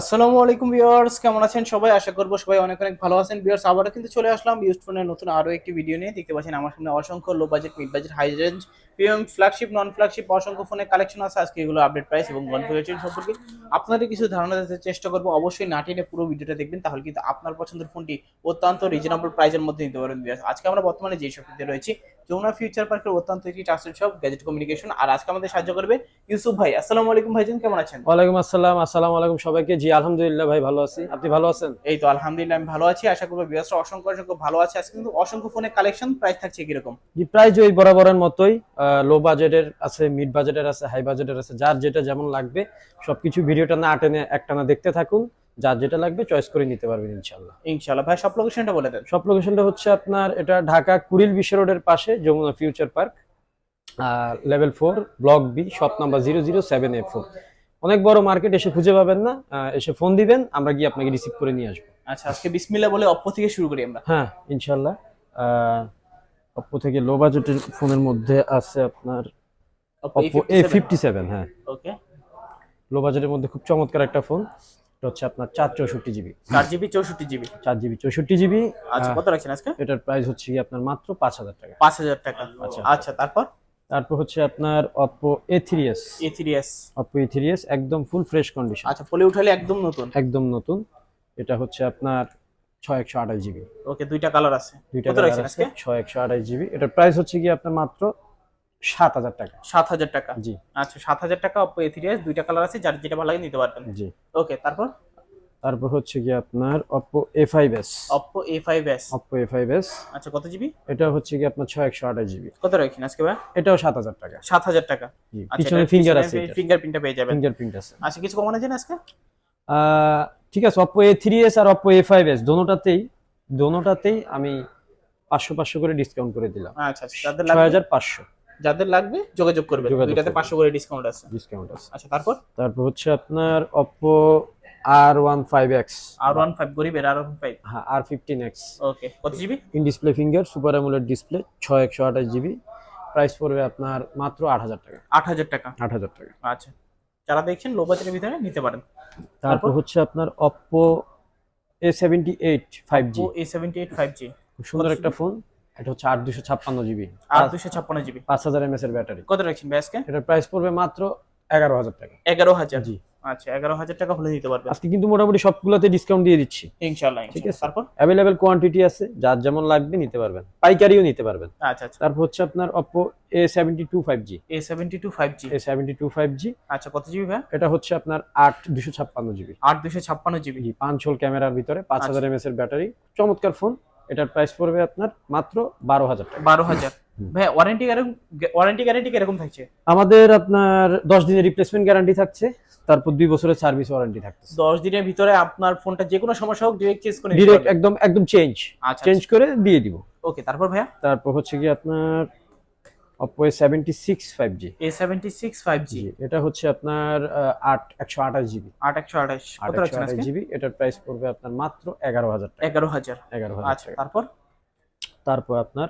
আসসালামু আলাইকুম ভিউয়ার্স, কেমন আছেন সবাই? আশা করব সবাই অনেক অনেক ভালো আছেন। ভিউয়ার্স, আবারও কিন্তু চলে আসলাম ইউজ ফোনের নতুন আরও একটি ভিডিও নিয়ে। দেখতে পাচ্ছেন আমার সামনে অসংখ্য low budget mid budget high range premium flagship non flagship অসংখ্য ফোনের কালেকশন আছে। আজকে এগুলো আপডেট প্রাইস এবং কনফিগারেশন সম্পর্কে আপনাদের কিছু ধারণা দিতে চেষ্টা করব। অবশ্যই না টেনে পুরো ভিডিওটা দেখবেন, তাহলে কিন্তু আপনার পছন্দের ফোনটি অত্যন্ত রিজনেবল প্রাইসের মধ্যে নিতে পারবেন। viewers। আজকে আমরা বর্তমানে যে শপটিতে রয়েছি যমুনা ফিউচার পার্কের অত্যন্ত একটি ট্রাস্টেড শপ গ্যাজেট কমিউনিকেশন আর আজকে আমাদের সাহায্য করবে ইউসুফ ভাই। আসসালামু আলাইকুম ভাইজান কেমন আছেন? ওয়ালাইকুম আসসালাম আসসালামু আলাইকুম সবাইকে। জি আলহামদুলিল্লাহ ভাই ভালো আছি। আপনি ভালো আছেন? এই তো আলহামদুলিল্লাহ আমি ভালো আছি। আশা করব বিয়াসরা অসংখ্য অসংখ্য ভালো আছে। আজকে কিন্তু অসংখ্য ফোনের কালেকশন প্রাইস থাকছে কীরকম? জি প্রাইস ওই বরাবরের মতোই। লো বাজেটের আছে মিড বাজেটের আছে হাই বাজেটের আছে। যার যেটা যেমন লাগবে সবকিছু ভিডিওটা না টেনে একটানা দেখতে থাকুন। যার যেটা লাগবে চয়েস করে নিতে পারবেন ইনশাল্লাহ ইনশাআল্লাহ। ভাই সব লোকেশনটা বলে দেন। সব লোকেশনটা হচ্ছে আপনার এটা ঢাকা কুড়িল বিশ্ব রোডের পাশে Jamuna future park level four block B shop number zero zero seven A four অনেক বড় মার্কেট এসে খুঁজে পাবেন না এসে ফোন দিবেন আমরা গিয়ে আপনাকে রিসিভ করে নিয়ে আসব। আচ্ছা আজকে বিসমিল্লাহ বলে অপ্পো থেকে শুরু করি আমরা। হ্যাঁ ইনশাল্লাহ অপো থেকে লো বাজেটের ফোনের মধ্যে আছে আপনার অপো এ ফিফটি সেভেন হ্যাঁ। ওকে লো বাজেটের মধ্যে খুব চমৎকার একটা ফোন এটা হচ্ছে আপনার চার চৌষট্টি জিবি। চার জিবি চৌষট্টি জিবি? চার জিবি চৌষট্টি জিবি আচ্ছা কত রাখছেন আজকে? এটার প্রাইস হচ্ছে কি আপনার মাত্র পাঁচ হাজার টাকা। পাঁচ হাজার টাকা। আচ্ছা। আচ্ছা তারপর? তারপর হচ্ছে আপনার Oppo A three S A three S Oppo A three S একদম ফুল ফ্রেশ কন্ডিশন আচ্ছা ফলে উঠালে একদম নতুন? একদম নতুন। এটা হচ্ছে আপনার ছয় একশো আঠাশ জিবি। ওকে দুইটা কালার আছে। দুইটা রাখছেন আছে ছয় একশো আঠাশ জিবি। এটার প্রাইস হচ্ছে কি আপনার মাত্র সাত হাজার টাকা। সাত হাজার টাকা? জি। আচ্ছা সাত হাজার টাকা অপো এ থ্রি এস দুইটা কালার আছে যার যেটা ভালো লাগে নিতে পারবেন। জি। ওকে তারপর? তারপর হচ্ছে কি আপনার Oppo A5s Oppo A5s Oppo A5s আচ্ছা কত জিবি এটা হচ্ছে কি আপনার 6128 জিবি কত রাখেন আজকে ভাই? এটাও 7000 টাকা। 7000 টাকা। আচ্ছা, পিছনে ফিঙ্গার আছে ফিঙ্গারপ্রিন্টটা পেয়ে যাবেন। ফিঙ্গারপ্রিন্ট আছে। আচ্ছা কিছু কমানো না আজকে? ঠিক আছে Oppo A3s আর Oppo A5s দোনোটাতেই দোনোটাতেই আমি 500 500 করে ডিসকাউন্ট করে দিলাম। আচ্ছা আচ্ছা 6500 যাদের লাগবে যোগাযোগ করবে দুইটাতে করবেন। পাঁচশো করে ডিসকাউন্ট আছে। ডিসকাউন্ট আছে। আচ্ছা তারপর? তারপর হচ্ছে আপনার আর ওয়ান ফাইভ গরিবের আর ওয়ান ফাইভ হ্যাঁ আর ফিফটিন এক্স ওকে কত GB in display finger super AMOLED display ছয় একশো আঠাশ জিবি প্রাইস পড়বে আপনার মাত্র আট হাজার টাকা। আট হাজার টাকা। আট হাজার টাকা। আচ্ছা যারা দেখছেন লো বাজেটের ভিতরে নিতে পারেন। তারপর হচ্ছে আপনার A seventy eight five G খুব সুন্দর একটা ফোন এটা হচ্ছে আট দুশো ছাপ্পান্ন জিবি। আর দুশো ছাপ্পান্ন জিবি। পাঁচ হাজার এমএস এর ব্যাটারি। কত রাখছেন ব্যাসকে এটার প্রাইস পড়বে মাত্র এগারো হাজার টাকা। এগারো হাজার? জি। আচ্ছা এগারো হাজার টাকা হলে নিতে পারবেন। আজকে কিন্তু মোটামুটি সবগুলোতে ডিসকাউন্ট দিয়ে দিচ্ছি। ইনশাল্লাহ ঠিক আছে। তারপর? অ্যাভেলেবেল কোয়ান্টিটি আছে যার যেমন লাগবে নিতে পারবেন। পাইকারিও নিতে পারবেন। আচ্ছা আচ্ছা। তারপর হচ্ছে আপনার Oppo A seventy two five G A seventy two five G A seventy two five G আচ্ছা কত জিবি ভাই? এটা হচ্ছে আপনার আট দুশো ছাপ্পান্ন জিবি। আট দুশো ছাপ্পান্ন জিবি। পাঁচ হোল ক্যামেরার ভিতরে পাঁচ আচ্ছা। হাজার এমএস এর ব্যাটারি। চমৎকার ফোন এটার প্রাইস পড়বে আপনার মাত্র বারো হাজার টাকা। বারো হাজার। ভাই ওয়ারেন্টি ওয়ারেন্টি গ্যারেন্টি কীরকম থাকছে? আমাদের আপনার দশ দিনের রিপ্লেসমেন্ট গ্যারান্টি থাকছে তারপর দুই বছরের সার্ভিস ওয়ারেন্টি থাকছে দশ দিনের ভিতরে আপনার ফোনটা যে কোনো সমস্যা হোক ডিরেক্ট চেঞ্জ করে ডিরেক্ট একদম একদম চেঞ্জ আচ্ছা চেঞ্জ করে দিয়ে দিব। ওকে তারপর ভাইয়া? তারপর হচ্ছে কি আপনার A seventy six five G A seventy six five G এটা হচ্ছে আপনার আট একশো আঠাশ জিবি। আট একশো আঠাশ। কত রাখছেন আজকে? জিবি এটার প্রাইস পড়বে আপনার মাত্র এগারো হাজার টাকা। এগারো হাজার। এগারো হাজার আচ্ছা তারপর? তারপর আপনার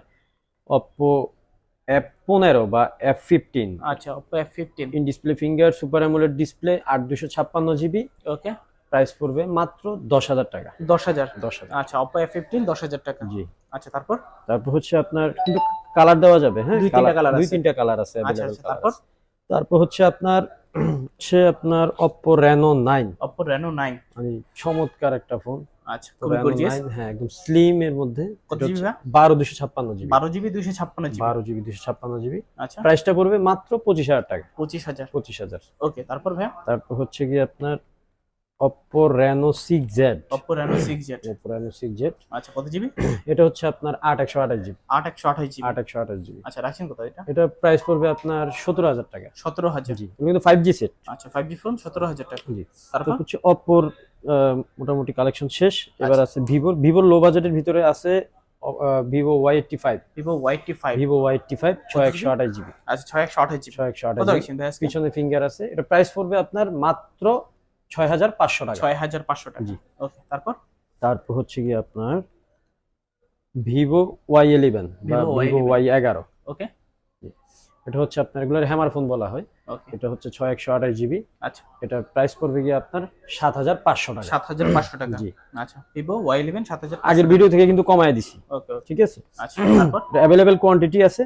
এফ পনেরো বা এফ ফিফটিন আচ্ছা Oppo F fifteen in display finger super AMOLED display আট দুশো ছাপ্পান্ন জিবি। ওকে প্রাইস পড়বে মাত্র দশ হাজার টাকা। দশ হাজার? দশ হাজার। আচ্ছা ওপো এফ ফিফটিন দশ হাজার টাকা। জি। আচ্ছা তারপর? তারপর হচ্ছে আপনার কিন্তু কালার দেওয়া যাবে হ্যাঁ? দুই তিনটা colour দুই তিনটা কালার আছে আচ্ছা আচ্ছা তারপর? তারপর হচ্ছে আপনার হচ্ছে আপনার Oppo Reno nine Oppo Reno nine মানে চমৎকার একটা ফোন আচ্ছা খুবই গর্জিয়াস হ্যাঁ একদম স্লিম এর মধ্যে। কত জিবি জিবি বারো জিবি আচ্ছা। প্রাইসটা পড়বে মাত্র পঁচিশ হাজার টাকা। পঁচিশ হাজার। পঁচিশ হাজার। ওকে তারপর তারপর হচ্ছে কি আপনার Z Oppo Reno six Z Oppo Reno six Z আচ্ছা কত জিবি? এটা হচ্ছে আপনার আট একশো আঠাশ জিবি। আট একশো আঠাশ জিবি। আট একশো আঠাশ জিবি। আচ্ছা রাখছেন কত এটা? এটা প্রাইস পড়বে আপনার সতেরো হাজার টাকা। সতেরো হাজার। জি কিন্তু ফাইভ জি সেট আচ্ছা ফাইভ জি ফোন সতেরো হাজার টাকা। জি তারপর? হচ্ছে অপোর মোটামুটি কালেকশন শেষ। এবার আচ্ছা। আছে ভিভোর ভিভোর লো বাজেটের ভিতরে আছে Vivo Y eighty five Vivo Y T five Vivo Y eighty five ছয় একশো আঠাশ জিবি। আচ্ছা ছয় একশো আঠাশ জিবি। ছয় একশো আঠাশ পিছনে ফিঙ্গার আছে। এটা প্রাইস পড়বে আপনার মাত্র ছয় হাজার পাঁচশো টাকা। ছয় হাজার পাঁচশো টাকা। জি। ওকে তারপর? তারপর হচ্ছে কি আপনার ভিভো ওয়াই ইলেভেন বা ভিভো ওয়াই এগারো। ওকে এটা হচ্ছে আপনার এগুলোর হ্যামার ফোন বলা হয়। এটা হচ্ছে ছয় একশো আঠাশ জিবি। আচ্ছা। এটা প্রাইস পড়বে গিয়ে আপনার সাত হাজার পাঁচশো টাকা। সাত হাজার পাঁচশো টাকা। জি। আচ্ছা ভিভো ওয়াই ইলেভেন সাত হাজার আগের ভিডিও থেকে কিন্তু কমায় দিছি। ওকে ঠিক আছে? আচ্ছা তারপর? অ্যাভেলেবেল কোয়ান্টিটি আছে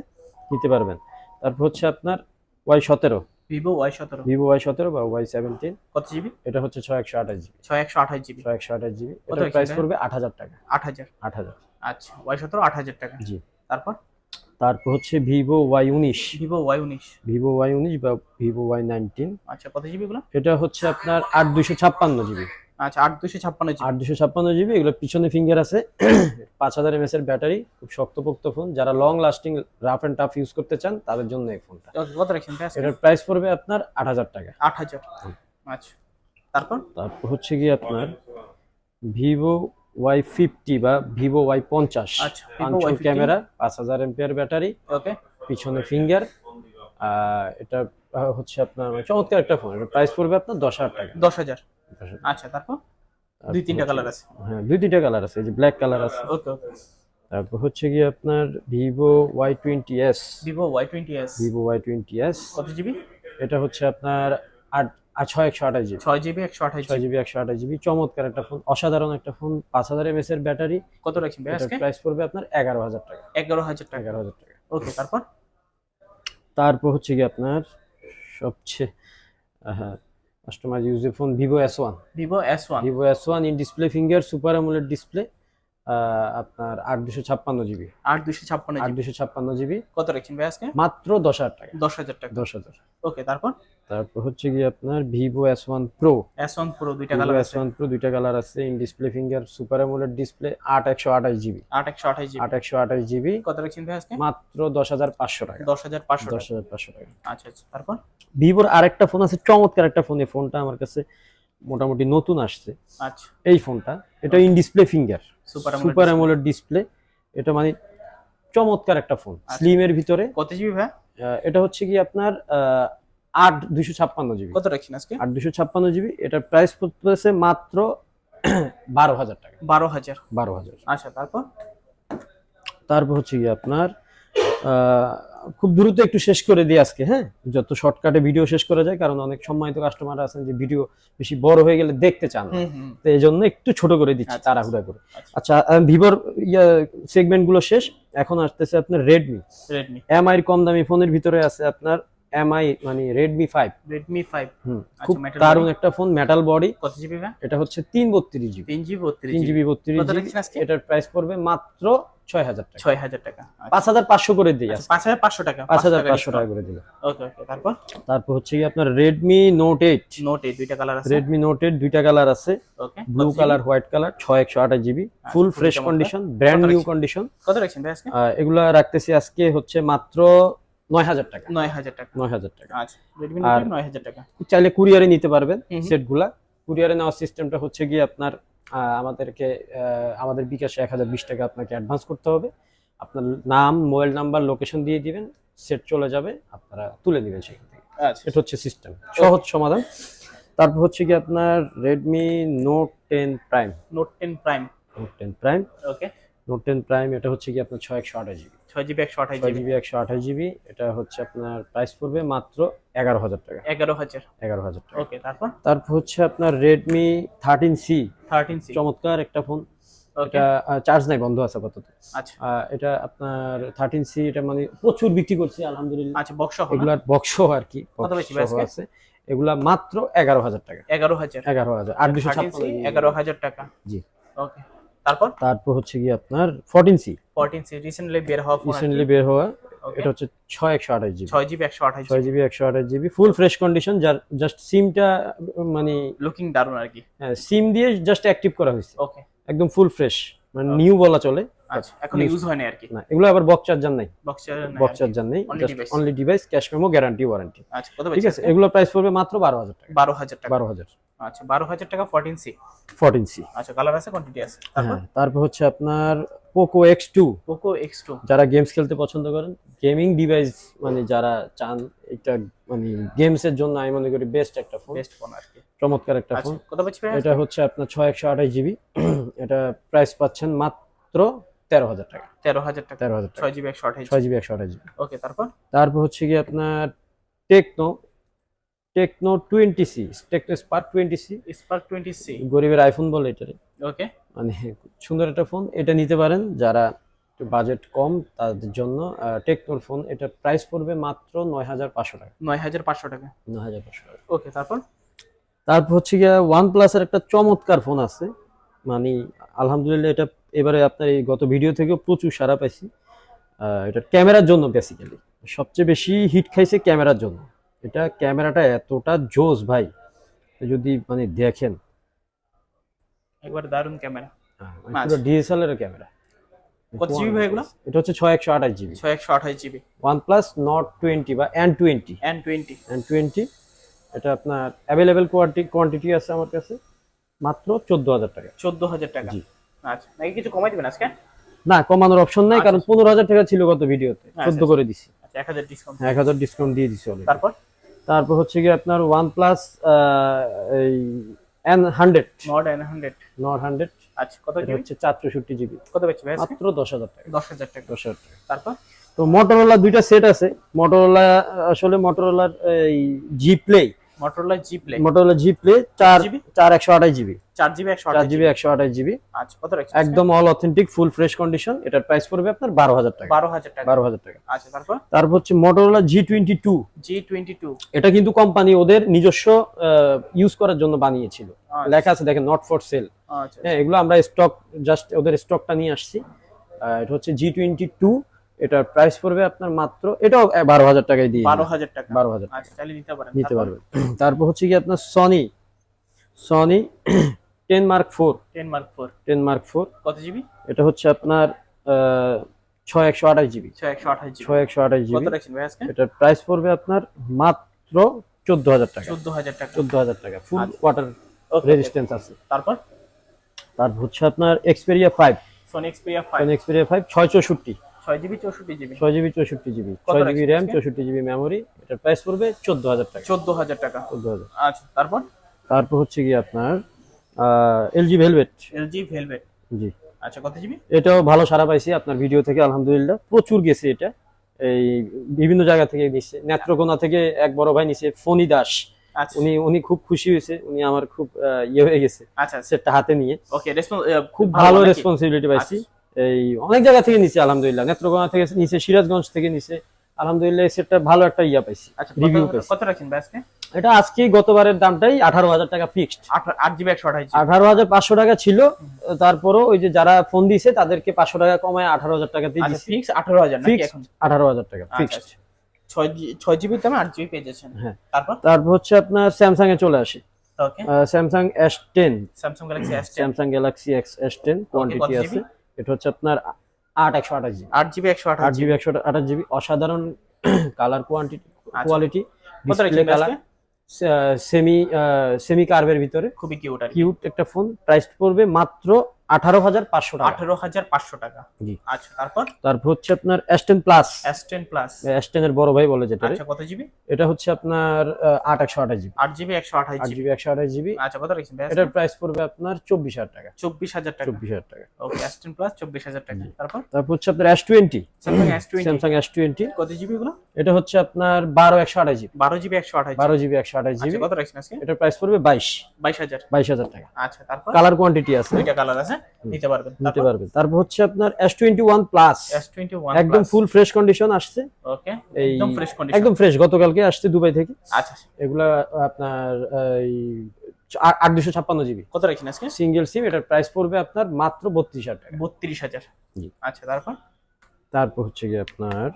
নিতে পারবেন। তারপর হচ্ছে আপনার ওয়াই সতেরো। ভিভো ওয়াই সতেরো। ভিভো ওয়াই সতেরো বা ওয়াই সেভেন্টিন কত জিবি এটা হচ্ছে ছয় একশো আঠাশ জিবি ছয় একশো আঠাশ জিবি ছয় একশো আঠাশ জিবি এটার প্রাইস পড়বে আট হাজার টাকা। আট হাজার। আট হাজার। আচ্ছা ওয়াই সতেরো আট হাজার টাকা। জি। তারপর? তারপর হচ্ছে ভিভো ওয়াই উনিশ। ভিভো ওয়াই উনিশ। ভিভো ওয়াই উনিশ বা ভিভো ওয়াই নাইনটিন আচ্ছা কত জিবি গুলো এটা হচ্ছে আপনার আট দুশো ছাপ্পান্ন জিবি আচ্ছা আট দুশো ছাপ্পান্ন আট দুশো ছাপ্পান্ন জিবি এগুলো পিছনে ফিঙ্গার আছে। পাঁচ হাজার এমএস এর ব্যাটারি খুব শক্তপোক্ত ফোন যারা long lasting rough and tough use করতে চান তাদের জন্য এই ফোনটা কত রাখছেন এটার প্রাইস পড়বে আপনার আট হাজার টাকা। আট হাজার আচ্ছা তারপর? তারপর হচ্ছে গিয়ে আপনার ভিভো ওয়াই ফিফটি বা ভিভো ওয়াই পঞ্চাশ। আচ্ছা, Vivo Y50 ক্যামেরা পাঁচ হাজার এমপিয়ার ব্যাটারি ওকে। পিছনে ফিঙ্গার এটা হচ্ছে আপনার চমৎকার একটা ফোন প্রাইস পড়বে আপনার দশ হাজার টাকা। দশ হাজার। 10,000 আচ্ছা তারপর? দুই তিনটা কালার আছে। হ্যাঁ দুই তিনটা কালার আছে এই যে ব্ল্যাক কালার আছে। ওকে ওকে তারপর হচ্ছে গিয়ে আপনার Vivo Y twenty S Vivo Y twenty S Vivo Y twenty S কত জিবি এটা হচ্ছে আপনার আট ছয় একশো আঠাশ জিবি ছয় জিবি একশো আঠাশ ছয় জিবি একশো আঠাশ জিবি চমৎকার একটা ফোন অসাধারণ একটা ফোন পাঁচ হাজার এমএস এর ব্যাটারি। কত রাখছেন প্রাইস পড়বে আপনার এগারো হাজার টাকা। এগারো হাজার টাকা। এগারো হাজার টাকা। ওকে তারপর? তারপর হচ্ছে কি আপনার সবচেয়ে হ্যাঁ কাস্টমার ইউজের phone Vivo S one Vivo S one Vivo S one in display finger super AMOLED display আপনার আট দুশো ছাপ্পান্ন জিবি আট দুশো ছাপ্পান্ন আট দুশো ছাপ্পান্ন জিবি কত রাখছেন ভাই আজকে? মাত্র দশ হাজার টাকা। দশ হাজার টাকা। দশ হাজার। ওকে তারপর? তারপর হচ্ছে কি আপনার Vivo S one pro S one pro দুইটা কালার এস আছে। ওয়ান প্রো দুইটা কালার আছে in display finger super AMOLED display আট একশো আঠাশ জিবি। আট একশো আঠাশ জিবি। আট একশো আঠাশ জিবি। কত রাখছেন ভাই আজকে? মাত্র দশ হাজার পাঁচশো টাকা। দশ হাজার পাঁচশো দশ টাকা হাজার পাঁচশো টাকা। আচ্ছা আচ্ছা। তারপর? ভিভোর আরেকটা ফোন আছে চমৎকার একটা ফোন এই ফোনটা আমার কাছে মোটামুটি নতুন আসছে। আচ্ছা। এই ফোনটা এটা in display finger super super AMOLED display এটা মানে চমৎকার একটা ফোন স্লিমের ভিতরে। কত জিবি ভাই? এটা হচ্ছে কি আপনার আট দুশো ছাপ্পান্ন জিবি। কত রাখছেন আজকে? আট ছাপ্পান্ন জিবি। এটার প্রাইস পড়তেছে মাত্র বারো হাজার টাকা। বারো হাজার। বারো হাজার। আচ্ছা তারপর? তারপর হচ্ছে কি আপনার খুব দ্রুত একটু শেষ করে দিই আজকে হ্যাঁ? যত শর্টকাটে ভিডিও শেষ করা যায় কারণ অনেক সম্মানিত কাস্টমার আছেন যে ভিডিও বেশি বড় হয়ে গেলে দেখতে চান তো এই জন্য একটু ছোট করে দিচ্ছি আচ্ছা, তাড়াহুড়া করে। আচ্ছা। আচ্ছা ভিভোর ইয়া সেগমেন্টগুলো শেষ। এখন আসতেছে আপনার রেডমি রেডমি এমআই এর কম দামি ফোনের ভিতরে আছে আপনার এমআই মানে রেডমি ফাইভ রেডমি ফাইভ আচ্ছা, খুব দারুণ একটা ফোন মেটাল বডি কত জিবি এটা হচ্ছে তিন বত্রিশ জিবি তিন জিবি বত্রিশ তিন জিবি বত্রিশ জিবি এটার প্রাইস পড়বে মাত্র ছয় হাজার টাকা। ছয় হাজার টাকা। আচ্ছা, পাঁচ হাজার পাঁচশো করে দিই আজকে। পাঁচ হাজার পাঁচশো টাকা। পাঁচ হাজার পাঁচশো টাকা করে দিলাম। ওকে ওকে তারপর? তারপর হচ্ছে কি আপনার রেডমি নোট এইট নোট এই দুইটা কালার আছে? রেডমি নোট এইট দুইটা কালার আছে। Okay blue colour white colour ছয় একশো আঠাশ GB full fresh condition brand new condition কত রাখছেন? এগুলা রাখতেছি আজকে হচ্ছে মাত্র নয় হাজার টাকা। নয় হাজার টাকা। নয় হাজার টাকা। আচ্ছা রেডমি নোট নয় হাজার টাকা। চাইলে কুরিয়ারে নিতে পারবেন। সেটগুলা। কুরিয়ারে নেওয়ার সিস্টেমটা হচ্ছে গিয়ে আপনার আমাদেরকে আমাদের বিকাশে এক হাজার বিশ টাকা আপনাকে অ্যাডভান্স করতে হবে। আপনার নাম মোবাইল নাম্বার লোকেশন দিয়ে দিবেন সেট চলে যাবে আপনারা তুলে দিবেন সেখান থেকে। আচ্ছা। এটা হচ্ছে সিস্টেম সহজ সমাধান। তারপর হচ্ছে কি আপনার Redmi note ten prime note ten prime note ten prime okay note ten prime এটা হচ্ছে কি আপনার ছয় একশো আঠাশ জিবি ছয় জিবি একশো আঠাশ ছয় জিবি একশো আঠাশ জিবি এটা হচ্ছে আপনার প্রাইস পড়বে মাত্র এগারো হাজার টাকা। এগারো হাজার। এগারো হাজার টাকা। ওকে তারপর? তারপর হচ্ছে আপনার Redmi thirteen C thirteen C চমৎকার একটা ফোন এটা চার্জ নাই বন্ধ আছে আপাতত। আচ্ছা। এটা আপনার থার্টিন সি এটা মানে প্রচুর বিক্রি করছি আলহামদুলিল্লাহ। আচ্ছা বক্স এগুলার বক্স আর কি কত বেশি আছে। এগুলা মাত্র এগারো হাজার টাকা। এগারো হাজার। এগারো হাজার আট দুশো এগারো হাজার টাকা। জি। ওকে তারপর? তারপর হচ্ছে কি আপনার সি সি রিসেন্টলি বের হওয়া রিসেন্টলি বের হওয়া এটা হচ্ছে ছয় একশো আঠাশ জিবি। ছয় জিবি একশো আঠাশ ছয় জিবি একশো আঠাশ জিবি ফুল ফ্রেশ কন্ডিশন যার জাস্ট সিমটা মানে লুকিং দারুণ আর কি। সিম দিয়ে জাস্ট অ্যাক্টিভ করা হয়েছে। ওকে একদম ফুল ফ্রেশ মানে নিউ বলা চলে। আচ্ছা এখন ইউজ হয়নি আর কি। না এগুলো আবার বক্স চার্জার নাই। বক্স বক্স চার্জার নেই Only just device. Only device cash memo guarantee warranty আচ্ছা ঠিক আছে এগুলো প্রাইস পড়বে মাত্র বারো হাজার টাকা। বারো হাজার টাকা। বারো হাজার। আচ্ছা বারো হাজার টাকা ফোরটিন সি ফোরটিন সি আচ্ছা কালার আছে কোয়ান্টিটি আছে। তারপর হ্যাঁ তারপর? হচ্ছে আপনার Poco X two Poco X two যারা গেমস খেলতে পছন্দ করেন গেমিং ডিভাইস মানে যারা চান এটা মানে গেমস এর জন্য আমি মনে করি বেস্ট একটা ফোন বেস্ট ফোন আর কি। চমৎকার একটা আচ্ছা ফোন কত পাচ্ছি এটা হচ্ছে আপনার ছয় একশো আঠাশ জিবি এটা প্রাইস পাচ্ছেন মাত্র তেরো হাজার টাকা। তেরো হাজার টাকা। তেরো হাজার ছয় জিবি একশো আঠাশ ছয় জিবি একশো আঠাশ জিবি ওকে তারপর? তারপর হচ্ছে কি আপনার Tecno Tecno twenty C Tecno Spark twenty C Spark twenty C গরিবের আইফোন বলে এটারে। ওকে মানে সুন্দর একটা ফোন এটা নিতে পারেন যারা একটু বাজেট কম তাদের জন্য টেকনোর ফোন এটা প্রাইস পড়বে মাত্র নয় হাজার পাঁচশো টাকা। নয় হাজার পাঁচশো টাকা। নয় হাজার পাঁচশো টাকা। ওকে তারপর? তারপর হচ্ছে গিয়ে ওয়ান প্লাসের একটা চমৎকার ফোন আছে। মানে আলহামদুলিল্লাহ এটা এবারে আপনার এই গত ভিডিও থেকেও প্রচুর সারা পাইছি। এটা ক্যামেরার জন্য বেসিক্যালি সবচেয়ে বেশি হিট খাইছে ক্যামেরার জন্য। এটা ক্যামেরাটা এতটা জোস ভাই যদি মানে দেখেন। একবার দারুণ ক্যামেরা। পুরো ডিএসএলআর ক্যামেরা। কত জিবি ভাই এগুলো? এটা হচ্ছে ছয় একশো আঠাশ জিবি ছয় একশো আঠাশ জিবি বা N twenty N twenty N twenty এটা আপনার অ্যাভেলেবেল কোয়ান্টি কোয়ান্টিটি আছে আমার কাছে মাত্র চোদ্দ হাজার টাকা। চোদ্দ হাজার টাকা। জি। আচ্ছা নাকি কিছু কমাই দিবেন আজকে? না কমানোর অপশন নাই কারণ পনেরো হাজার টাকা ছিল গত ভিডিওতে আচ্ছা, চোদ্দ আচ্ছা। করে দিছি। আচ্ছা ডিসকাউন্ট এক হাজার ডিসকাউন্ট দিয়ে দিছি। তারপর? তারপর হচ্ছে কি আপনার ওয়ান প্লাস এই N hundred Nord N hundred Nord hundred আচ্ছা কত কি হচ্ছে চার চৌষট্টি জিবি কত পাচ্ছি ভাই মাত্র দশ হাজার টাকা। দশ হাজার টাকা। দশ হাজার টাকা। তারপর? তো মোটরোলা দুইটা সেট আছে। মোটরোলা আসলে মোটরোলার এই G play Motorola G play Motorola G play চার GB? চার একশো আঠাশ জিবি চার জিবি একশো চার আঠাশ জিবি একশো আঠাশ জিবি আচ্ছা কত রাখছে একদম all authentic full fresh condition এটার প্রাইস পড়বে আপনার বারো হাজার টাকা। বারো হাজার টাকা। বারো হাজার টাকা। আচ্ছা তারপর? তারপর হচ্ছে Motorola G twenty two G twenty two এটা কিন্তু কোম্পানি ওদের নিজস্ব ইউজ করার জন্য বানিয়েছিল। লেখা আছে দেখেন নট ফর সেল আচ্ছা। হ্যাঁ এগুলো আমরা স্টক জাস্ট ওদের স্টকটা নিয়ে আসছি। এটা হচ্ছে জি টোয়েন্টি টু এটার প্রাইস পড়বে আপনার মাত্র এটাও বারো হাজার টাকায় দিয়ে বারো হাজার টাকা। বারো হাজার আচ্ছা নিতে পারবেন। তারপর হচ্ছে কি আপনার Sony Sony ten mark four ten mark four ten mark four কত জিবি এটা হচ্ছে আপনার ছয় একশো আঠাশ জিবি ছয় একশো আঠাশ ছয় একশো আঠাশ জিবি এটার প্রাইস পড়বে আপনার মাত্র চোদ্দ হাজার টাকা। চোদ্দ হাজার টাকা। চোদ্দ হাজার টাকা। ফুল। ওয়াটার রেজিস্ট্যান্স আছে। তারপর? তারপর হচ্ছে আপনার Xperia five Sony Xperia five Xperia five ছয় চৌষট্টি। ছয় জিবি চৌষট্টি জিবি? ছয় জিবি চৌষট্টি জিবি। ছয় জিবি র্যাম চৌষট্টি জিবি মেমোরি এটার প্রাইস পড়বে চোদ্দ হাজার টাকা। চোদ্দ হাজার টাকা। চোদ্দ হাজার। আচ্ছা তারপর? তারপর হচ্ছে কি আপনার এলজি ভেলভেট। LG Velvet. জি। আচ্ছা কত জিবি? এটাও ভালো সারা পাইছি আপনার ভিডিও থেকে আলহামদুলিল্লাহ। প্রচুর গেছে এটা। এই বিভিন্ন জায়গা থেকে নিচ্ছে নেত্রকোনা থেকে এক বড় ভাই নিছে ফণি দাস। আচ্ছা। উনি উনি খুব খুশি হয়েছে। উনি আমার খুব ইয়ে হয়ে গেছে আচ্ছা সেটটা হাতে নিয়ে। ওকে খুব ভালো রেসপন্সিবিলিটি পাইছি। এই অনেক জায়গা থেকে নিছে আলহামদুলিল্লাহ। নেত্রকোনা থেকে নিছে সিরাজগঞ্জ থেকে নিছে। আলহামদুলিল্লাহ এই সেটটা ভালো একটা ইয়া পাইছি। আচ্ছা রিভিউ কত- পাইছি। কত রাখছেন আজকে? এটা আজকে গতবারের দামটাই আঠারো হাজার টাকা ফিক্সড আট- জিবি একশো আঠাশ জিবি আঠারো হাজার পাঁচশো টাকা ছিল। তারপরও ওই যে যারা ফোন দিছে তাদেরকে পাঁচশো টাকা কমায় আঠারো হাজার টাকা দিয়ে আচ্ছা ফিক্স আঠারো হাজার নাকি Fixed এখন? আঠারো হাজার টাকা আচ্ছা, ফিক্সড আচ্ছা। ছয় জি- ছয় দামে আট জিবি পেয়ে যাচ্ছেন। হ্যাঁ। তারপর? তারপর হচ্ছে আপনার স্যামসাং এ চলে আসি। Okay Samsung S ten Samsung Galaxy S ten Samsung Galaxy X S ten quantity আছে। এটা হচ্ছে আপনার আট একশো আঠাশ জিবি। আট জিবি একশো আঠাশ আট জিবি একশো আঠাশ জিবি। অসাধারণ colour quantity. Quality display colour semi semi কার্ভের ভিতরে। খুবই কিউট আর কিউট একটা ফোন প্রাইস পড়বে মাত্র আঠারো হাজার পাঁচশো টাকা। আঠারো হাজার পাঁচশো টাকা। জি। আচ্ছা তারপর? তারপর হচ্ছে আপনার S ten plus S ten plus S টেনের বড় ভাই বলে যেটা আচ্ছা কত জিবি? এটা হচ্ছে আপনার আট একশো আঠাশ জিবি। আট জিবি একশো আঠাশ আট জিবি জিবি একশো আঠাশ জিবি। আচ্ছা কত রাখছেন? এটার প্রাইস পড়বে আপনার চব্বিশ হাজার টাকা। চব্বিশ হাজার টাকা। চব্বিশ হাজার টাকা। ওকে এস টেন প্লাস চব্বিশ হাজার টাকা। তারপর? তারপর হচ্ছে আপনার S twenty Samsung S twenty কত জিবি গুলো এটা হচ্ছে আপনার বারো একশো আঠাশ জিবি। বারো জিবি একশো আঠাশ বারো জিবি একশো আঠাশ জিবি। আচ্ছা কত রাখছেন আজকে? এটার প্রাইস পড়বে বাইশ। বাইশ হাজার। বাইশ হাজার টাকা। আচ্ছা তারপর? কালার কোয়ান্টিটি আছে। দুইটা কালার আছে। নিতে পারবেন। নিতে পারবেন। তারপর হচ্ছে আপনার S twenty one plus S twenty one একদম ফুল ফ্রেশ কন্ডিশন আসছে ওকে একদম ফ্রেশ কন্ডিশন একদম ফ্রেশ গতকালকে আসছে দুবাই থেকে। আচ্ছা এগুলা আপনার এই আট দুশো ছাপ্পান্ন জিবি। কত রাখছেন আজকে? সিঙ্গেল সিম এটার প্রাইস পড়বে আপনার মাত্র বত্রিশ হাজার টাকা। বত্রিশ হাজার। জি। আচ্ছা তারপর? তারপর হচ্ছে গিয়ে আপনার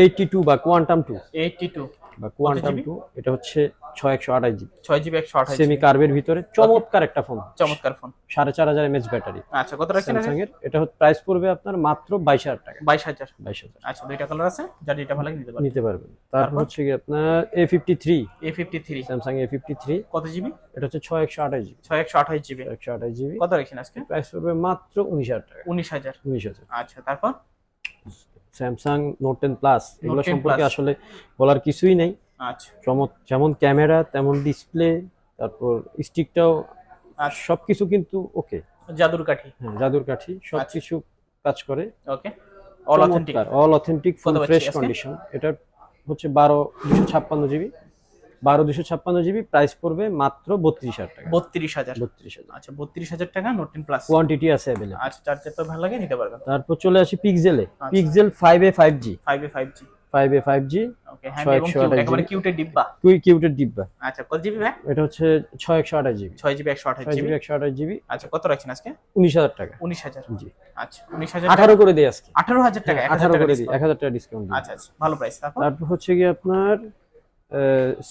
এইটি টু বা কোয়ান্টাম টু এইটটি টু বা কোয়ান্টাম? টু এটা হচ্ছে ছয় একশো আঠাশ জিবি ছয় জিবি একশো আঠাশ সেমি কার্ভের ভিতরে চমৎকার একটা ফোন চমৎকার ফোন সাড়ে চার হাজার এমএচ ব্যাটারি আচ্ছা কত রাখছেন স্যামসাং এর এটা প্রাইস পড়বে আপনার মাত্র বাইশ হাজার টাকা। বাইশ হাজার। বাইশ হাজার। আচ্ছা দুইটা কালার আছে? যার যেটা ভালো নিতে পারবেন। নিতে পারবেন। তারপর? হচ্ছে কি আপনার A fifty three A fifty three Samsung A fifty three কত জিবি এটা হচ্ছে ছয় একশো আঠাশ জিবি ছয় একশো আঠাশ জিবি একশো আঠাশ জিবি কত রাখছেন আজকে? প্রাইস পড়বে মাত্র উনিশ হাজার টাকা। উনিশ হাজার। উনিশ হাজার। আচ্ছা তারপর? স্যামসাং নোট টেন প্লাস এগুলো সম্পর্কে আসলে বলার কিছুই নেই। আচ্ছা। যেমন ক্যামেরা তেমন ডিসপ্লে তারপর স্টিকটাও সব সবকিছু কিন্তু ওকে জাদুর কাঠি। হ্যাঁ জাদুর কাঠি সবকিছু কাজ করে। Okay all authentic all authentic full fresh condition এটা হচ্ছে বারো দুশো ছাপ্পান্ন জিবি বারো দুশো ছাপ্পান্ন জিবি প্রাইস পড়বে মাত্র বত্রিশ হাজার টাকা। বত্রিশ হাজার। বত্রিশ হাজার। আচ্ছা বত্রিশ হাজার টাকা নোট টেন প্লাস কোয়ান্টিটি আছে অ্যাভেলেবল আচ্ছা ভালো লাগে নিতে পারবেন। তারপর চলে আসি পিক্সেলে। Pixel five A five G five A five G five A five G একেবারে কিউটের ডিব্বা। কুই কিউটের ডিব্বা। আচ্ছা কত জিবি ভাই? এটা হচ্ছে ছয় একশো আঠাশ জিবি। ছয় জিবি একশো আঠাশ জিবি। একশো আঠাশ জিবি। আচ্ছা কত রাখছেন আজকে? উনিশ হাজার টাকা। উনিশ হাজার। জি। আচ্ছা উনিশ হাজার আঠারো করে দিই আজকে। আঠারো হাজার টাকা আঠারো করে দিই এক হাজার টাকা ডিসকাউন্ট আচ্ছা আচ্ছা ভালো প্রাইস তারপর? তারপর হচ্ছে কি আপনার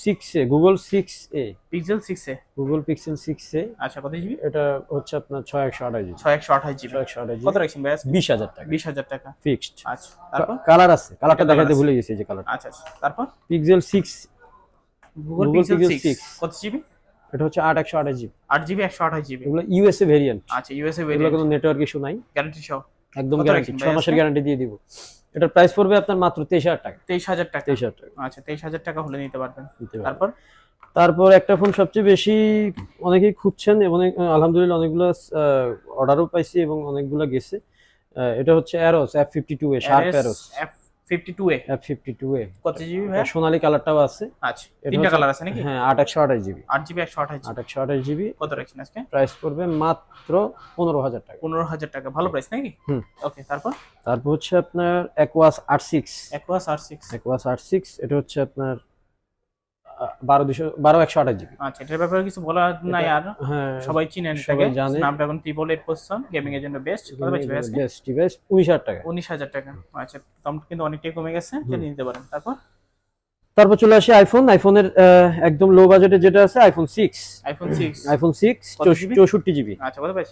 six Google six A Pixel six A Google Pixel six A আচ্ছা কত জিবি এটা হচ্ছে আপনার ছয় একশো আঠাশ জিবি ছয় একশো আঠাশ জিবি একশো আঠাশ কত রাখছেন ভাই বিশ হাজার টাকা। বিশ হাজার টাকা। ফিক্সড আচ্ছা তারপর? কালার আছে। কালারটা দেখাতে ভুলে গেছি যে কালার আচ্ছা আচ্ছা তারপর? Pixel six Google Pixel six কত জিবি এটা হচ্ছে আট একশো আঠাশ জিবি আট জিবি একশো আঠাশ জিবি এগুলো ইউএসএ ভেরিয়েন্ট আচ্ছা ইউএসএ এগুলো ভেরিয়েন্ট কোনো নেটওয়ার্ক ইস্যু নাই। গ্যারান্টি সহ। একদম গ্যারান্টি মাসের গ্যারান্টি দিয়ে দিব। এটার প্রাইস পড়বে আপনার মাত্র তেইশ হাজার টাকা। তেইশ হাজার টাকা? তেইশ হাজার টাকা। আচ্ছা তেইশ হাজার টাকা হলে নিতে পারবেন। তারপর? তারপর একটা ফোন সবচেয়ে বেশি অনেকেই খুঁজছেন এবং আলহামদুলিল্লাহ অনেকগুলো অর্ডারও পাইছি এবং অনেকগুলো গেছে। এটা হচ্ছে Arrows F fifty two A Sharp Arrows F fifty two A F fifty two A কত জিবি ভাই সোনালী কালারটাও আছে। আচ্ছা তিনটা কালার আছে নাকি? হ্যাঁ আট একশো আঠাশ জিবি আট জিবি একশো আঠাশ আট জিবি একশো আঠাশ জিবি কত রাখছেন আজকে? প্রাইস পড়বে মাত্র পনেরো হাজার টাকা। পনেরো হাজার টাকা। ভালো প্রাইস নাকি? হুম। ওকে তারপর? তারপর হচ্ছে আপনার Aquos R six Aquos R six এটা হচ্ছে আপনার বারো দুশো বারো একশো আঠাশ জিবি। আচ্ছা এটার ব্যাপারে কিছু বলার নাই আর। হ্যাঁ সবাই চিনেন সবাই এটাকে। জানে। Snapdragon triple eight position gaming এর জন্য বেস্ট আজকে? বেস্ট উনিশ হাজার টাকা। উনিশ হাজার টাকা। আচ্ছা দাম কিন্তু অনেকটাই কমে গেছে নিতে পারেন। তারপর? তারপর চলে আসে আইফোন আইফোনের একদম লো বাজেটে যেটা আছে iPhone six iPhone six iPhone six? চৌষট্টি জিবি আচ্ছা কত ভাই?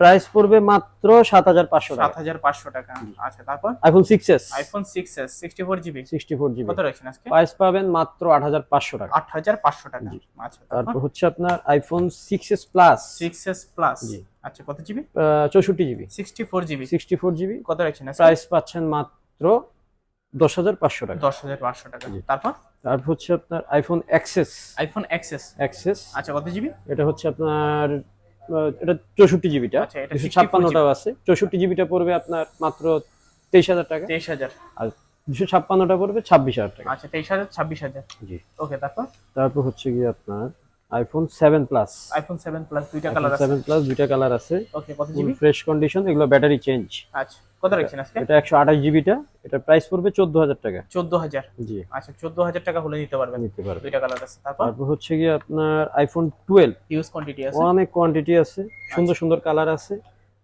প্রাইস পড়বে মাত্র সাত হাজার পাঁচশো সাত টাকা হাজার পাঁচশো টাকা। আচ্ছা তারপর? IPhone six S iPhone six S sixty four GB sixty four GB কত রাখছেন আজকে? প্রাইস পাবেন মাত্র আট হাজার পাঁচশো টাকা। আট হাজার পাঁচশো টাকা। আচ্ছা তারপর? হচ্ছে আপনার iPhone six S plus six S plus জি। আচ্ছা কত জিবি চৌষট্টি GB sixty four GB sixty four GB কত রাখছেন আজকে? প্রাইস পাচ্ছেন মাত্র দশ হাজার পাঁচশো টাকা। দশ হাজার পাঁচশো টাকা। তারপর? তারপর হচ্ছে আপনার iPhone XS iPhone XS XS আচ্ছা কত জিবি এটা হচ্ছে আপনার এটা চৌষট্টি জিবিটা আচ্ছা, দুশো ছাপ্পান্নটাও আছে। চৌষট্টি জিবিটা পড়বে আপনার মাত্র তেইশ হাজার টাকা। তেইশ হাজার। আর দুশো ছাপ্পান্নটা পড়বে ছাব্বিশ হাজার টাকা। আচ্ছা তেইশ হাজার ছাব্বিশ হাজার। জি। ওকে তারপর? তারপর হচ্ছে গিয়ে আপনার iPhone seven plus iPhone seven plus দুইটা কালার আছে। সেভেন প্লাস দুইটা কালার আছে। ওকে কত জিবি ফ্রেশ কন্ডিশন এগুলো ব্যাটারি চেঞ্জ আচ্ছা। কত রাখছেন আজকে? এটা একশো আঠাশ জিবিটা এটা প্রাইস পড়বে চোদ্দ হাজার টাকা। চোদ্দ হাজার? জি। আচ্ছা চোদ্দ হাজার টাকা হলে নিতে পারবেন। নিতে পারবে দুইটা কালার আছে তারপর? তারপর হচ্ছে গিয়ে আপনার আইফোন টুয়েলভ ইউজ কোয়ান্টিটি আছে। অনেক কোয়ান্টিটি আছে। সুন্দর সুন্দর কালার আছে।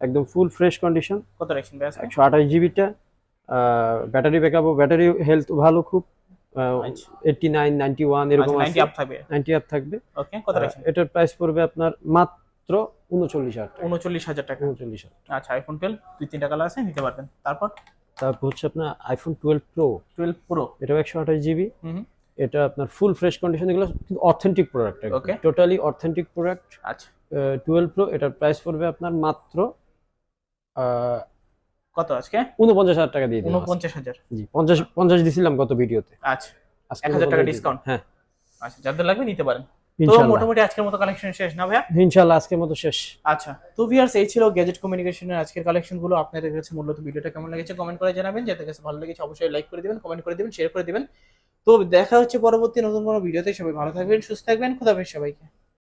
একদম ফুল ফ্রেশ কন্ডিশন কত রাখছেন ভাই আজকে? একশো আঠাশ জিবিটা ব্যাটারি ব্যাকআপও ব্যাটারি হেলথ ভালো খুব। আচ্ছা। এইটটি নাইন নাইনটি ওয়ান এরকম নাইনটি আছে। আপ থাকবে। নাইনটি আপ থাকবে। ওকে কত রাখছেন? এটার প্রাইস পড়বে আপনার মাত্র উনচল্লিশ হাজার উনচল্লিশ হাজার টাকা। উনচল্লিশ হাজার আচ্ছা আইফোন টুয়েলভ দুই তিনটা কালার আছে নিতে পারবেন। তারপর? তারপর হচ্ছে আপনার iPhone twelve pro twelve pro এটাও একশো আঠাশ জিবি এটা আপনার ফুল ফ্রেশ কন্ডিশন এগুলো কিন্তু authentic product Okay. Totally authentic product আচ্ছা। টুয়েলভ প্রো এটার প্রাইস পড়বে আপনার মাত্র কত আজকে? উনপঞ্চাশ হাজার টাকা দিয়ে আজকে। উনপঞ্চাশ হাজার। জি পঞ্চাশ পঞ্চাশ দিছিলাম গত ভিডিওতে আচ্ছা আজকে 1000 টাকা 49 discount? হ্যাঁ। আচ্ছা যাদের লাগবে নিতে পারেন। তো মোটামুটি আজকের মতো কালেকশন শেষ না ভাইয়া? আজকের মতো শেষ। আচ্ছা তো ভিউয়ার্স এই ছিল গ্যাজেট কমিউনিকেশনের আজকের কালেকশনগুলো। আপনাদের কাছে মূলত ভিডিওটা কেমন লেগেছে কমেন্ট করে জানাবেন। যাতে কাছে ভালো লেগেছে অবশ্যই লাইক করে দিবেন কমেন্ট করে দিবেন শেয়ার করে দিবেন। তো দেখা হচ্ছে পরবর্তী নতুন কোনো ভিডিওতে। সবাই ভালো থাকবেন সুস্থ থাকবেন। খুদাফেজ সবাইকে।